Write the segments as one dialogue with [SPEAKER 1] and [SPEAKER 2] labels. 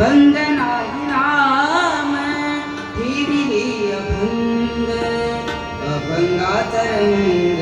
[SPEAKER 1] வந்தனாய் ராம திரிய பங்க அபங்காதரங்க.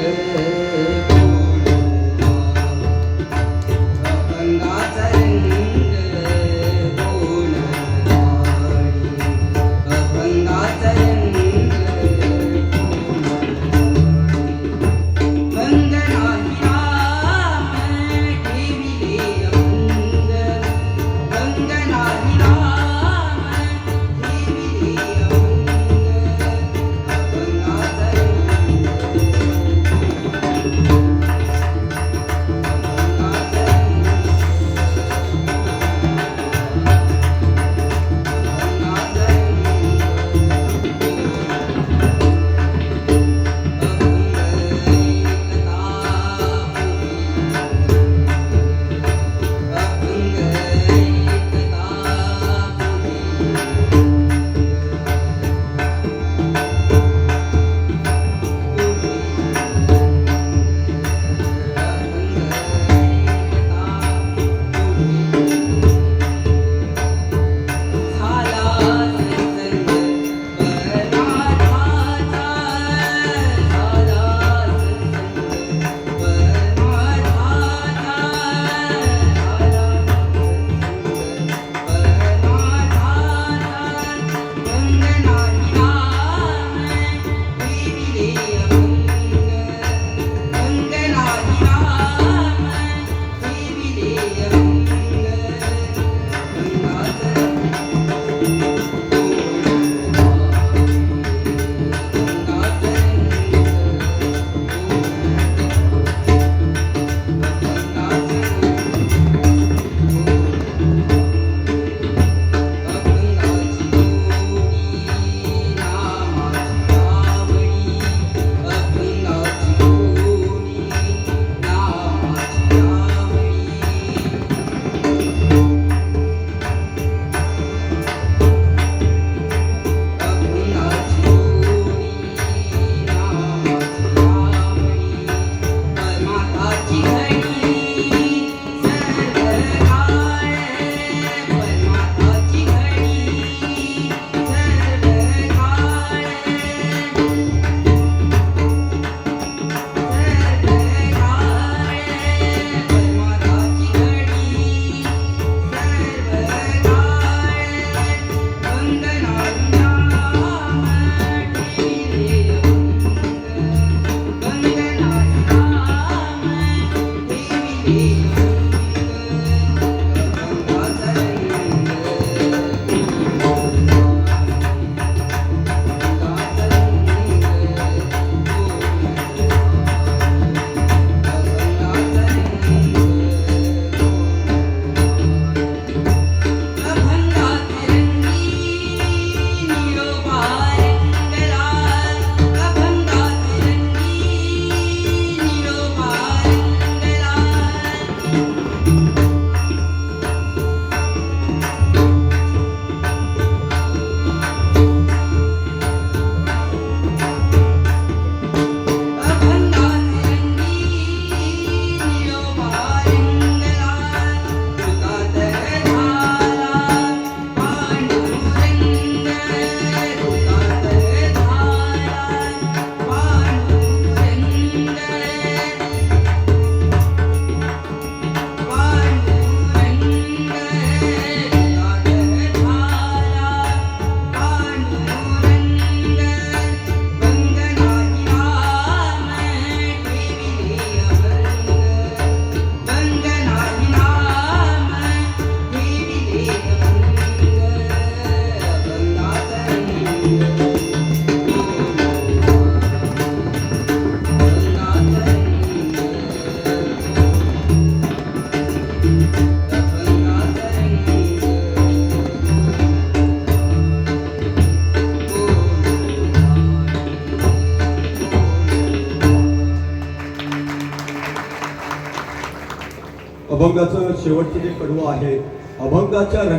[SPEAKER 2] अभंगाचं शेवटचं जे कडवं आहे अभंगाच्या